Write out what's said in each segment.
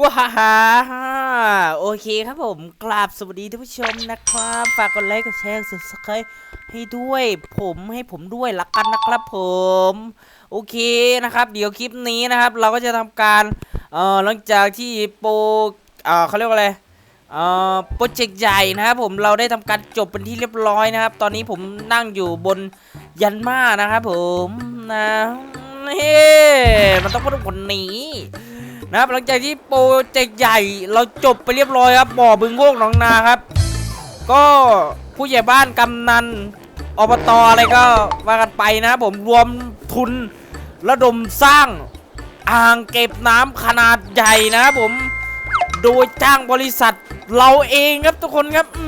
ว้าฮ่าฮ่าโอเคครับผมกราบสวัสดีท่านผู้ชมนะครับ ฝากกดไลค์กดแชร์กด subscribe ให้ด้วย ผมให้ผมด้วยละกันนะครับผม โอเคนะครับ เดี๋ยวคลิปนี้นะครับ เราก็จะทำการเอ่อหลังจากที่โปรเอ่อเขาเรียกว่าอะไรเอ่อโปรเจกต์ใหญ่นะครับผมเราได้ทำการจบเป็นที่เรียบร้อยนะครับ ตอนนี้ผมนั่งอยู่บนยันมานะครับผมนะนี่มันต้องพูดคนนี้ นะครับหลังจากที่โปรเจกต์ใหญ่เราจบไปเรียบร้อยครับบ่อบึงโวกหนองนาครับ ก็ผู้ใหญ่บ้านกำนันอบตอะไรก็ว่ากันไปนะผมรวมทุนระดมสร้างอ่างเก็บน้ำขนาดใหญ่นะครับผมโดยจ้างบริษัทเราเองครับทุกคนครับอื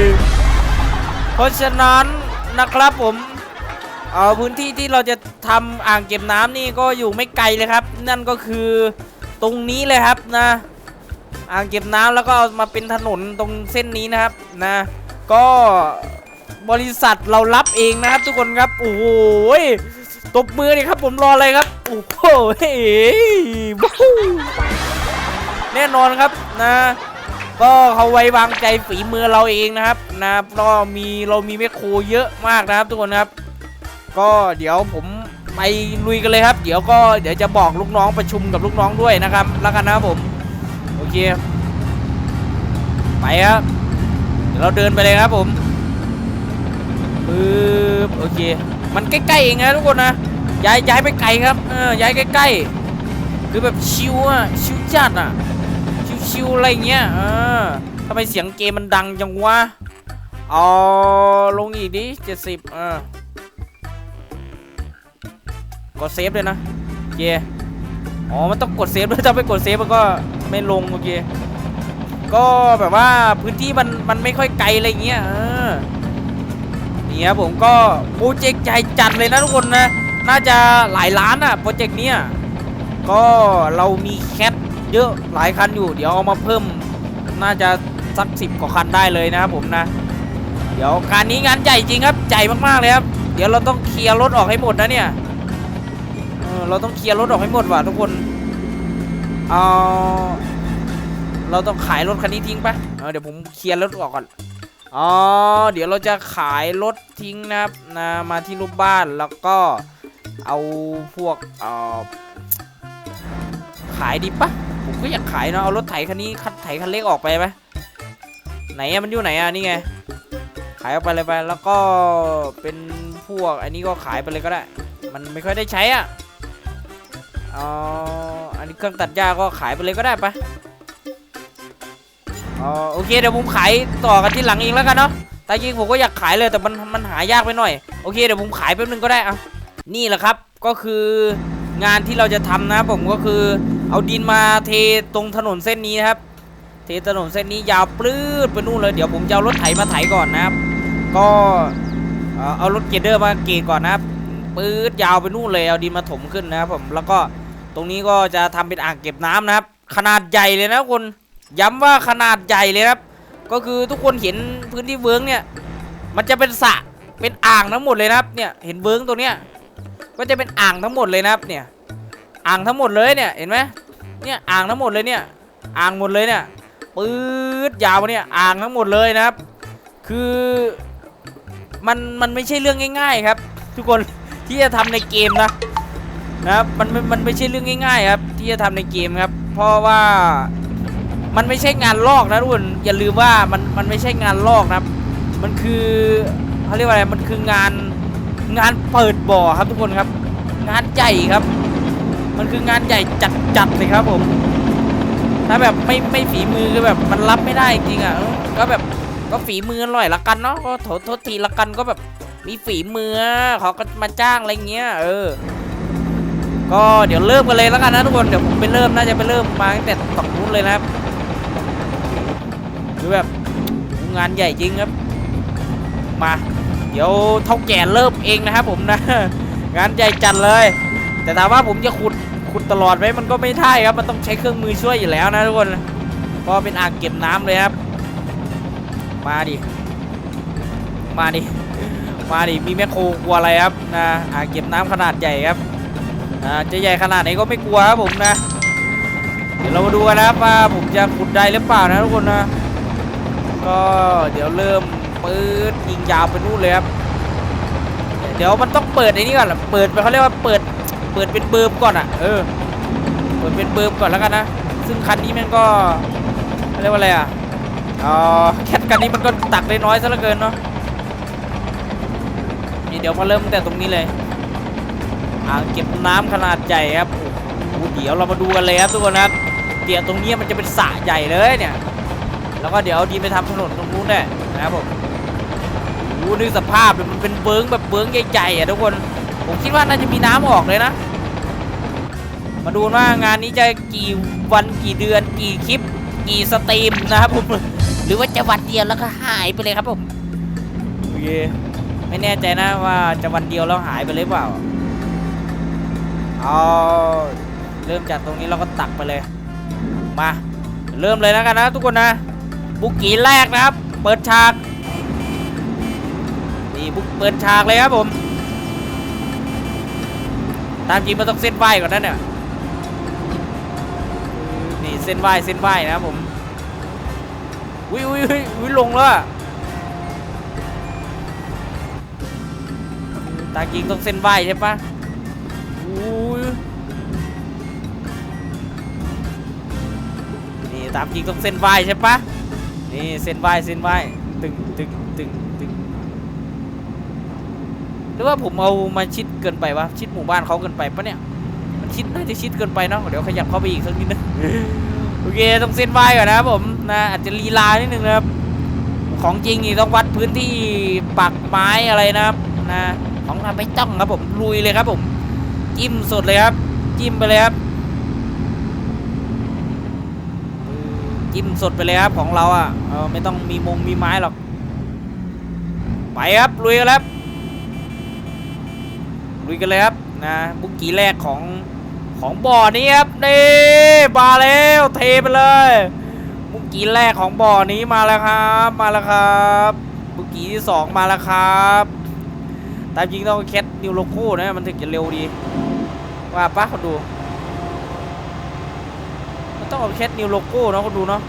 มเพราะฉะนั้นนะครับผม เอ่อพื้นที่ที่เราจะทำอ่างเก็บน้ำนี่ก็อยู่ไม่ไกลเลยครับ นั่นก็คือตรงนี้เลยครับนะ อ่างเก็บน้ำแล้วก็เอามาเป็นถนนตรงเส้นนี้นะครับนะ ก็บริษัทเรารับเองนะครับ ทุกคนครับโอ้โหยตบมือเลยครับผมรออะไรครับโอ้โหเฮ้ยแน่นอนครับนะก็เขาไว้วางใจฝีมือเราเองนะครับนะก็มีเรามีแมคโครเยอะมากนะครับทุกคนครับ ก็เดี๋ยวผมไปลุยกันเลยครับ เดี๋ยวก็เดี๋ยวจะบอกลูกน้องประชุมกับลูกน้องด้วยนะครับแล้วกันนะครับผมโอเค ไปครับเดี๋ยวเราเดินไปเลยครับผมปึ๊บโอเค มันใกล้ๆเองนะทุกคนนะย้ายย้ายไปไกลครับเออย้ายใกล้ๆคือแบบชิวอะชิวจัดอะชิวๆอะไรเงี้ยเออทำไมเสียงเกมมันดังจังวะเอาลงอีกดิเจ็ดสิบเออ กดเซฟเลยนะโอเคอ๋อมันต้องกดเซฟด้วยถ้าไม่กดเซฟมันก็ไม่ลงโอเคก็แบบว่าพื้นที่มันมันไม่ค่อยไกลอะไรเงี้ยเออนี่ครับผมก็โปรเจกต์ใหญ่จัดเลยนะทุกคนนะน่าจะหลายล้านอะโปรเจกต์เนี้ยก็เรามีแคทเยอะหลายคันอยู่ เดี๋ยวเอามาเพิ่มน่าจะสักสิบกว่าคันได้เลยนะครับผมนะ เดี๋ยวการนี้งานใหญ่จริงครับใหญ่มากๆเลยครับ เดี๋ยวเราต้องเคลียร์รถออกให้หมดนะเนี่ย เราต้องเคลียร์รถออกให้หมดว่ะทุกคนเอาเราต้องขายรถคันนี้ทิ้งปะเเดี๋ยวผมเคลียร์รถออกก่อนอ๋อเดี๋ยวเราจะขายรถทิ้งนะครับนะมาที่รูปบ้านแล้วก็เอาพวกเอ่อขายดีปะผมก็อยากขายเนาะเอารถไถคันนี้คันไถคันเล็กออกไปไหมไหนอะมันอยู่ไหนอะนี่ไงขายออกไปเลยไปแล้วก็เป็นพวกอันนี้ก็ขายไปเลยก็ได้ มันไม่ค่อยได้ใช้อะ อ๋อ อันนี้เครื่องตัดหญ้าก็ขายไปเลยก็ได้ปะอ๋อ โอเค เดี๋ยวผมขายต่อกันที่หลังเองแล้วกันเนาะแต่จริงผมก็อยากขายเลยแต่มันมันหายากไปหน่อย โอเค เดี๋ยวผมขายแป๊บนึงก็ได้อะนี่แหละครับ ก็คืองานที่เราจะทำนะผมก็คือเอาดินมาเทตรงถนนเส้นนี้นะครับ เทถนนเส้นนี้ยาวปลื้ดไปนู่นเลย เดี๋ยวผมจะเอารถไถมาไถก่อนนะครับ ก็เอารถเกรเดอร์มาเกรก่อนนะครับปื๊ดยาวไปนู่นเลยเอาดินมาถมขึ้นนะครับผมแล้วก็ ตรงนี้ก็จะทำเป็นอ่างเก็บน้ำนะครับ ขนาดใหญ่เลยนะคนย้ำว่าขนาดใหญ่เลยครับ ก็คือทุกคนเห็นพื้นที่เวิร์งเนี่ย มันจะเป็นสระเป็นอ่างทั้งหมดเลยนะครับเนี่ยเห็นเวิร์งตัวเนี้ยก็จะเป็นอ่างทั้งหมดเลยนะครับเนี่ยอ่างทั้งหมดเลยเนี่ยเห็นไหมเนี่ยอ่างทั้งหมดเลยเนี่ยอ่างหมดเลยเนี่ยปื๊ดยาวเนี่ยอ่างทั้งหมดเลยนะครับ คือมันมันไม่ใช่เรื่องง่าย ๆครับ ทุกคนที่จะทำในเกมนะ นะครับมันมันมันไม่ใช่เรื่องง่ายๆครับที่จะทำในเกมครับ เพราะว่ามันไม่ใช่งานลอกนะทุกคนอย่าลืมว่ามันมันไม่ใช่งานลอกนะครับ มันคือเขาเรียกว่าอะไรมันคืองานงานเปิดบ่อครับทุกคนครับ งานใหญ่ครับ มันคืองานใหญ่จัดจัดเลยครับผม ถ้าแบบไม่ไม่ฝีมือคือแบบมันรับไม่ได้จริงอะก็แบบก็ฝีมือหน่อยละกันเนาะก็โทษโทษทีละกันก็แบบมีฝีมือเขาก็มาจ้างอะไรเงี้ยเออ ก็เดี๋ยวเริ่มกันเลยแล้วกันนะทุกคนเดี๋ยวผมไปเริ่มน่าจะไปเริ่มมาตั้งแต่ฝั่งนู้นเลยนะครับคือแบบงานใหญ่จริงครับ มา เดี๋ยวเท่าแก่เริ่มเองนะครับผมนะ งานใหญ่จัดเลย แต่ถามว่าผมจะขุดขุดตลอดไหมมันก็ไม่ได้ครับ มันต้องใช้เครื่องมือช่วยอยู่แล้วนะทุกคนเพราะเป็นอ่างเก็บน้ำเลยครับ มาดิ มาดิ มาดิ มีแมคโครกลัวอะไรครับนะอ่างเก็บน้ำขนาดใหญ่ครับ จะใหญ่ขนาดไหนก็ไม่กลัวครับผมนะ เดี๋ยวเรามาดูกันนะครับว่าผมจะขุดได้หรือเปล่านะทุกคนนะ ก็เดี๋ยวเริ่มปืดยิงยาวไปนู่นเลยครับ เดี๋ยวมันต้องเปิดไอ้นี่ก่อนเปิดไปเขาเรียกว่าเปิดเปิดเป็นเบิร์มก่อนอะ เออ เปิดเป็นเบิร์มก่อนแล้วกันนะ ซึ่งคันนี้มันก็เรียกว่าอะไรอะอ๋อแคทคันนี้มันก็ตักได้น้อยซะเหลือเกินเนาะนี่เดี๋ยวมาเริ่มแต่ตรงนี้เลย อ่างเก็บน้ำขนาดใหญ่ครับโอ้โหเดี๋ยวเรามาดูกันเลยครับทุกคนนะครับเดี๋ยวตรงนี้มันจะเป็นสระใหญ่เลยเนี่ย แล้วก็เดี๋ยวเอาดีไปทำถนนตรงนู้นได้นะครับผมโอ้โหนี่สภาพมันเป็นเบิ้งแบบเบิ้งใหญ่ๆอะทุกคนผมคิดว่าน่าจะมีน้ำออกเลยนะ มาดูว่างานนี้จะกี่วันกี่เดือนกี่คลิป กี่สตรีมนะครับผมหรือว่าจะวันเดียวแล้วก็หายไปเลยครับผมโอเคไม่แน่ใจนะว่าจะวันเดียวแล้วหายไปเลยเปล่า เอาเริ่มจากตรงนี้เราก็ตักไปเลย มา เริ่มเลยแล้วกันนะทุกคนนะบุกกีแรกนะครับ เปิดฉากนี่บุกเปิดฉากเลยครับผม ตามจริงมันต้องเส้นไหวก่อนนั่นเนี่ยนี่เส้นไหวเส้นไหวนะครับผมวิววิววิลงแล้วตามจริงต้องเส้นไหวใช่ปะ นี่ตามจริงต้องเส้นไหวใช่ปะนี่เส้นไหวเส้นไหวตึงตึงตึงตึงหรือว่าผมเอามาชิดเกินไปวะชิดหมู่บ้านเขาเกินไปปะเนี่ยมันชิดน่าจะชิดเกินไปเนาะเดี๋ยวขยับเข้าไปอีกสักนิดนึงโอเคต้องเส้นไหวก่อนนะครับผมนะอาจจะลีลานิดนึงนะครับของจริงนี่ต้องวัดพื้นที่ปักไม้อะไรนะครับนะของเราไม่ต้องครับผมลุยเลยครับผม จิ้มสดเลยครับ จิ้มไปเลยครับจิ้มสดไปเลยครับของเราอะเออไม่ต้องมีมงมีไม้หรอก ไปครับลุยกันแล้วลุยกันเลยครับนะบุกกี้แรกของของบ่อนี้ครับนี่มาแล้วเทไปเลยบุกกี้แรกของบ่อนี้มาแล้วครับ มาแล้วครับบุกกี้ที่สองมาแล้วครับ ตามจริงต้องแคทนิวโลโก้นะมันถึงจะเร็วดี ว่าปะเขาดู มันต้องเอาแคทนิวโลโก้เนาะเขาดูเนาะ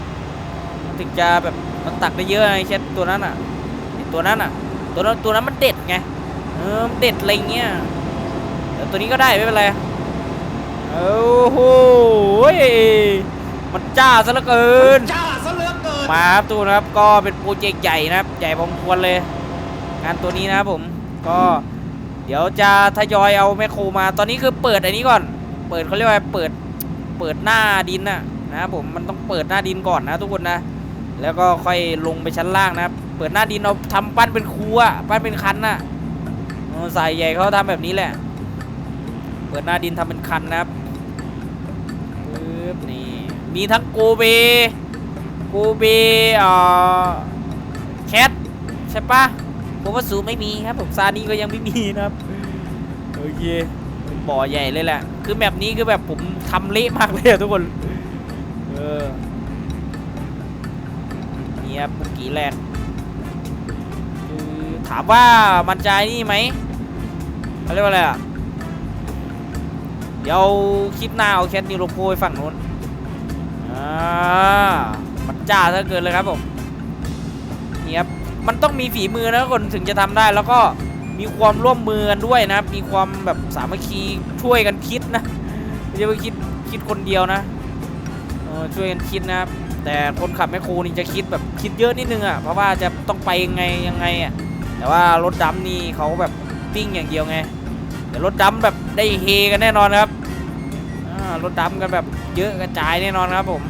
มันถึงจะแบบมันตักได้เยอะไงแคทตัวนั้นอะไอ้ตัวนั้นอะ ตัวนั้นตัวนั้นมันเด็ดไงเออมันเด็ดอะไรเงี้ยแต่ตัวนี้ก็ได้ไม่เป็นไรโอ้โหมันจ้าซะเหลือเกินจ้าซะเหลือเกินมาครับตูนะครับก็เป็นโปรเจกต์ใหญ่นะครับ ใหญ่พอสมควรเลย งานตัวนี้นะครับผม ก็เดี๋ยวจะทยอยเอาแมคโครมา ตอนนี้คือเปิดอันนี้ก่อน เปิดเขาเรียกว่าเปิด เปิดหน้าดินนะนะผมมันต้องเปิดหน้าดินก่อนนะทุกคนนะ แล้วก็ค่อยลงไปชั้นล่างนะ เปิดหน้าดินเอาทำปั้นเป็นครัวปั้นเป็นคันน่ะเออสายใหญ่เขาทำแบบนี้แหละ เปิดหน้าดินทำเป็นคันนะครับปึ๊บนี่ มีทั้งโกเบ โกเบเอ่อแคทใช่ปะ ผมว่าสูไม่มีครับผมซานี่ก็ยังไม่มีนะครับโอเคบ่อใหญ่เลยแหละ คือแบบนี้คือแบบผมทำเละมากเลยอะทุกคนเออนี่ครับกกี้แรกคือถามว่ามันใจนี่ไหมเขาเรียกว่าอะไรอะเดี๋ยวคลิปหน้าเอาแคทนิวโลโก้ไปฝั่งนู้นอ่ามันจ้าซะเกินเลยครับผมเนี่ครับ มันต้องมีฝีมือนะคนถึงจะทำได้แล้วก็มีความร่วมมือกันด้วยนะมีความแบบสามัคคีช่วยกันคิดนะไม่ใช่ว่าคิดคิดคนเดียวนะช่วยกันคิดนะครับแต่คนขับแมคโครนี่จะคิดแบบคิดเยอะนิดนึงอะเพราะว่าจะต้องไปยังไงยังไงอะแต่ว่ารถดำนี่เขาแบบปิ้งอย่างเดียวไงแต่รถดำแบบได้เฮกันแน่นอนครับรถดำกันแบบเยอะกระจายแน่นอนครับผม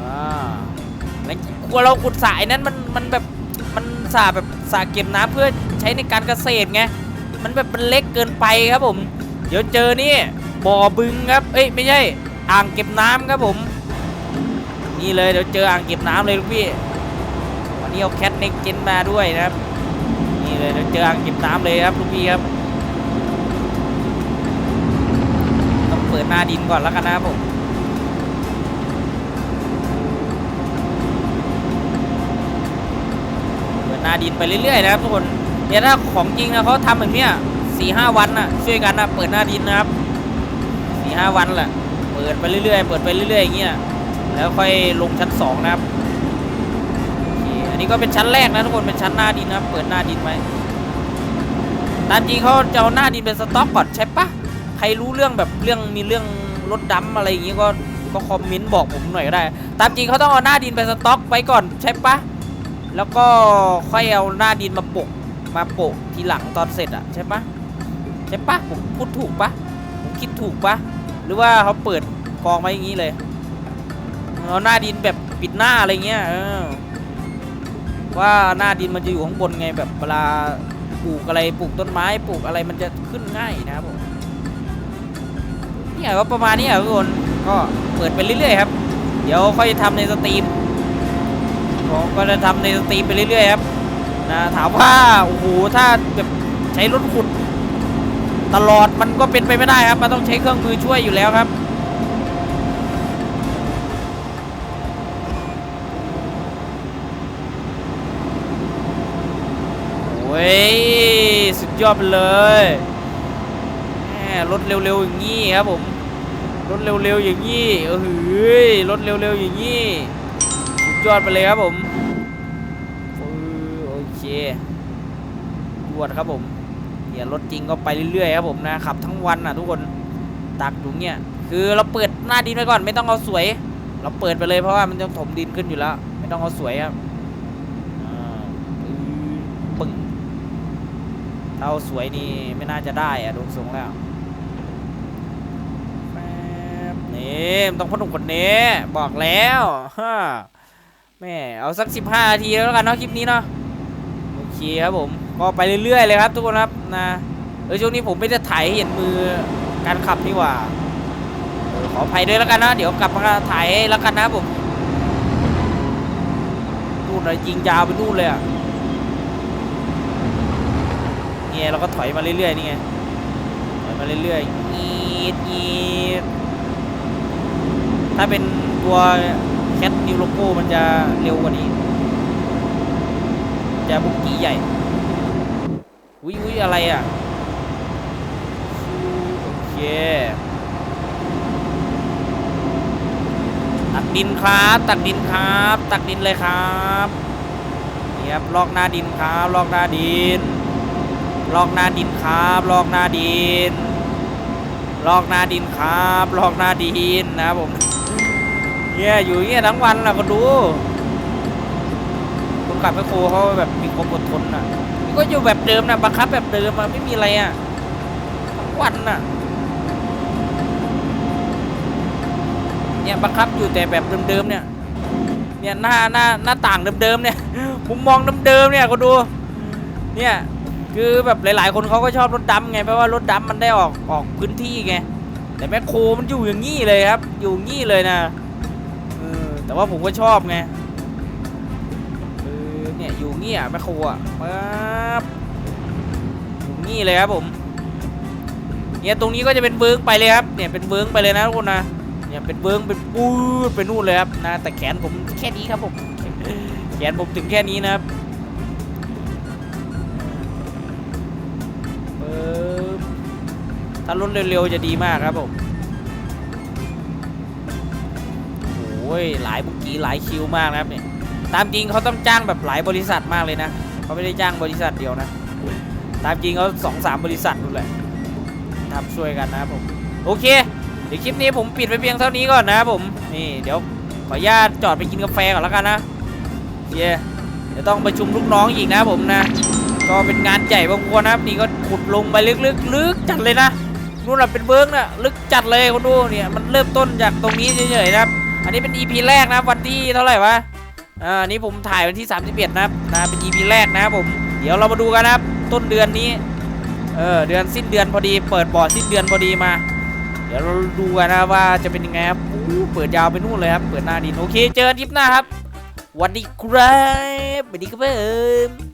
อ่า ล้วกลัวเราขุดสายนั้นมันมันแบบมันสาแบบสาเก็บน้ำเพื่อใช้ในการเกษตรไงมันแบบมันเล็กเกินไปครับผม เดี๋ยวเจอนี่บ่อบึงครับเอ้ยไม่ใช่อ่างเก็บน้ำครับผม นี่เลยเดี๋ยวเจออ่างเก็บน้ำเลยลูกพี่วันนี้เอาแคทเน็กเจนมาด้วยนะครับ นี่เลยเดี๋ยวเจออ่างเก็บน้ำเลยครับลูกพี่ครับต้องเปิดหน้าดินก่อนแล้วกันนะครับผมาดินไปเรื่อยๆนะครับทุกคนเดี๋ยวถ้าของจริงนะเขาทำแบบเนี้ยสี่ห้าวันน่ะช่วยกันนะเปิดหน้าดินนะครับสี่ห้าวันแหละเปิดไปเรื่อยๆเปิดไปเรื่อยๆอย่างเงี้ยแล้วค่อยลงชั้นสองนะครับอ,อันนี้ก็เป็นชั้นแรกนะทุกคนเป็นชั้นหน้าดินนะครับเปิดหน้าดินไว้ตามจริงเขาจะเอาหน้าดินเป็นสต็อกก่อนใช่ปะใครรู้เรื่องแบบเรื่องมีเรื่องรถดำอะไรอย่างเงี้ก็ก็คอมเมนต์บอกผมหน่อยก็ได้ ตามจริงเขาต้องเอาหน้าดินเป็นสต็อกไว้ก่อนใช่ปะ แล้วก็ค่อยเอาหน้าดินมาโปะมาโปะทีหลังตอนเสร็จอะใช่ปะใช่ปะผมพูดถูกปะผมคิดถูกปะหรือว่าเขาเปิดกองไว้อย่างงี้เลยเอาหน้าดินแบบปิดหน้าอะไรเงี้ยเออว่าหน้าดินมันจะอยู่ข้างบนไงแบบเวลาปลูกอะไรปลูกต้นไม้ปลูกอะไรมันจะขึ้นง่ายนะครับผมนี่ก็ประมาณนี้ครับทุกคนก็เปิดไปเรื่อยๆครับ เดี๋ยวค่อยทำในสตรีม ผมก็จะทำในสตรีมไปเรื่อยๆครับนะถามว่าโอ้โหถ้าแบบใช้รถขุดตลอดมันก็เป็นไปไม่ได้ครับ มันต้องใช้เครื่องมือช่วยอยู่แล้วครับ โอ้ย สุดยอดไปเลยแหมรถเร็วๆอย่างนี้ครับผมรถเร็วๆอย่างนี้เออหืยรถเร็วๆอย่างนี้สุดยอดไปเลยครับผม โอเคจวดครับผมเนี่ยรถจริงก็ไปเรื่อยๆครับผมนะขับทั้งวันอะทุกคนตักอยู่เนี่ยคือเราเปิดหน้าดินไปก่อน ไม่ต้องเอาสวย เราเปิดไปเลยเพราะว่ามันจะถมดินขึ้นอยู่แล้ว ไม่ต้องเอาสวยครับอ่าปึ้งเท่าสวยนี่ไม่น่าจะได้อะดูทรงแล้วนี่มันต้องพนุกคนนี้บอกแล้วฮ่าแม่เอาสัก15นาทีแล้วกันเนาะคลิปนี้เนาะ คครับผมก็ไปเรื่อยๆเลยครับ ทุกคนครับนะเออช่วงนี้ผมไม่ได้ถ่ายเห็นมือการขับนี่หว่าออขออภัยด้วยแล้วกันนะ เดี๋ยวกลับมาถ่ายแล้วกันนะผมนู่นเลยยิงยาวไปนู่นเลยอะเนี่ยเราก็ถอยมาเรื่อยๆนี่ไงถอยมาเรื่อยๆงีดงีดถ้าเป็นตัวแคทนิวโลโก้มันจะเร็วกว่านี้ จะบุกกี้ใหญ่อุ้ยอุ้ยอะไรอะโอเคตักดินครับ ตักดินครับ ตักดินเลยครับเนี่ครับลอกหน้าดินครับลอกหน้าดิน ลอกหน้าดินครับลอกหน้าดิน ลอกหน้าดินครับ ลอกหน้าดินนะครับผมเนี่ยอยู่อย่างเงี้ยทั้งวันล่ะก็ดู คนขับแมคโครเขาแบบมีความอดทนอะก็อยู่แบบเดิมนะบังคับแบบเดิมอะไม่มีอะไรอะทั้งวันอะเนี่ยบังคับอยู่แต่แบบเดิมๆเนี่ยเนี่ยหน้าหน้าหน้าต่างเดิมๆเนี่ยมุมมองเดิมๆเนี่ยก็ดูเนี่ยคือแบบหลายๆ คนเขาก็ชอบรถดำไงเพราะว่ารถดำมันได้ออกออกพื้นที่ไงแต่แมคโครมันอยู่อย่างงี้เลยครับ อยู่งี้เลยนะออแต่ว่าผมก็ชอบไง เนี่ยอยู่เงี้อะแมคโครอะปั๊บอยู่งี้เลยครับผมเนี่ยตรงนี้ก็จะเป็นเบิ้งไปเลยครับเนี่ยเป็นเบิ้งไปเลยนะทุกคนนะเนี่ยเป็นเบิ้งเป็นปูดไปนู่นเลยครับนะแต่แขนผมแค่นี้ครับผมแขนผมถึงแค่นี้นะครับปึ๊บถ้ารถเร็วๆจะดีมากครับผมโอ้ยหลายบุกี้หลายคิวมากนะครับเนี่ย ตามจริงเขาต้องจ้างแบบหลายบริษัทมากเลยนะเขาไม่ได้จ้างบริษัทเดียวนะ ตามจริงเขาสองสามบริษัทนู่นแหละทำช่วยกันนะครับผมโอเคเดี๋ยวคลิปนี้ผมปิดไปเพียงเท่านี้ก่อนนะครับผมนี่เดี๋ยวขออนุญาตจอดไปกินกาแฟก่อนแล้วกันนะเย้เดี๋ยวต้องประชุมลูกน้องอีกนะผมนะ ก็เป็นงานใหญ่พอควรนะครับนี่ก็ขุดลงไปลึกๆลึกจัดเลยนะนู่นน่ะเป็นเบิ้งนะลึกจัดเลยคุณดูเนี่ยมันเริ่มต้นจากตรงนี้เฉยๆนะครับอันนี้เป็น EP แรกนะวันที่เท่าไหร่วะ อ่าอันนี้ผมถ่ายวันที่ 31 นะครับนะเป็น EP แรกนะครับผม เดี๋ยวเรามาดูกันนะครับ ต้นเดือนนี้ เออ เดือนสิ้นเดือนพอดี เปิดบอร์ดสิ้นเดือนพอดีมา เดี๋ยวเราดูกันนะว่าจะเป็นยังไงครับเปิดยาวไปนู่นเลยครับ เปิดหน้าดิน โอเค เจอกันคลิปหน้าครับ วันดีครับสวัสดีครับผม